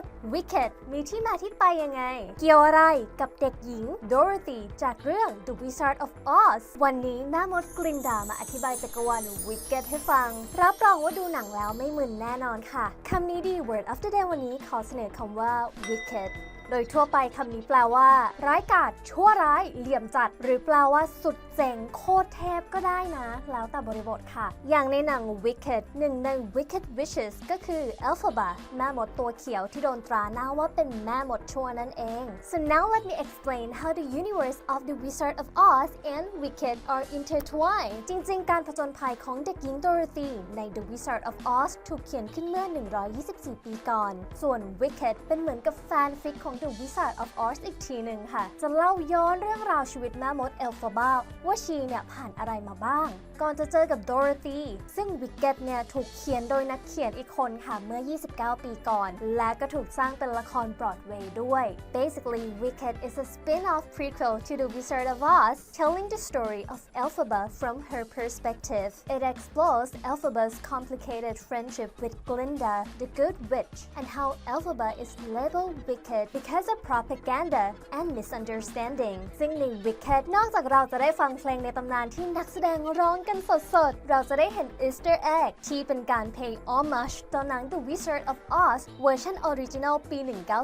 ด Wicked มีที่มาที่ไปยังไง เกี่ยวอะไรกับเด็กหญิง Dorothy จากเรื่อง The Wizard of Oz วันนี้แม่มดกลินดามาอธิบายจักรวาล Wicked ให้ฟัง รับรองว่าดูหนังแล้วไม่มึนแน่นอนค่ะ คำนี้ดี Word of the Day วันนี้ขอเสนอคำว่า Wicked โดยทั่วไปคำนี้แปลว่า ร้ายกาจชั่วร้ายเหลี่ยมจัด หรือแปลว่าสุดเจ๋งโคตรเทพก็ได้นะ แล้วแต่บริบทค่ะ อย่างในหนัง Wicked หนึ่งใน Wicked Witches ก็คือ Elphaba แม่มดตัวเขียวที่โดนตราหน้าว่าเป็นแม่มดชั่วนั่นเอง so now let me explain how the universe of the Wizard of Oz and Wicked are intertwined จริง ๆ การผจญภัยของเด็กหญิง Dorothy ใน The Wizard of Oz ถูกเขียนขึ้นเมื่อ 124 ปีก่อน ส่วน Wicked เป็นเหมือนกับแฟนฟิกของ The Wizard of Oz อีกทีหนึ่งค่ะ จะเล่าย้อนเรื่องราวชีวิตแม่มด Elphaba ว่าชีเนี่ยผ่านอะไรมาบ้าง ก่อนจะเจอกับ Dorothy ซึ่ง Wicked เนี่ยถูกเขียนโดยนักเขียนอีกคนค่ะเมื่อ 29 ปีก่อน และก็ถูกสร้างเป็นละคร Broadway ด้วย Basically Wicked is a spin-off prequel to The Wizard of Oz telling the story of Elphaba from her perspective it explores Elphaba's complicated friendship with Glinda the Good Witch and how Elphaba is labeled wicked because of propaganda and misunderstanding ซึ่งใน Wicked นอกจากเราจะได้ฟังเพลงในตำนานที่นักแสดงร้องกันสดๆ เราจะได้เห็น Easter egg ที่เป็นการ pay homage ต่อหนัง The Wizard of Oz เวอร์ชันออริจินัลปี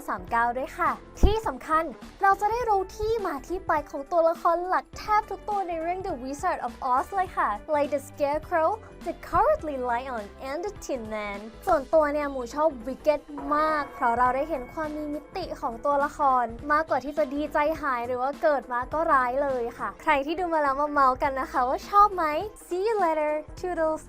1939 ด้วยค่ะ ที่สำคัญเราจะได้รู้ที่มาที่ไปของตัวละครหลักแทบทุกตัวในเรื่อง The Wizard of Oz เลยค่ะ like the Scarecrow the Cowardly Lion and the Tin Man ส่วนตัวเนี่ยหมูชอบ Wicked มาก เพราะเราได้เห็นความมีมิติของของตัวละคร มากกว่าที่จะดีใจหายหรือว่าเกิดมาก็ร้ายเลยค่ะ ใครที่ดูมาแล้วมาเมาส์กันนะคะว่าชอบไหม See you later Toodles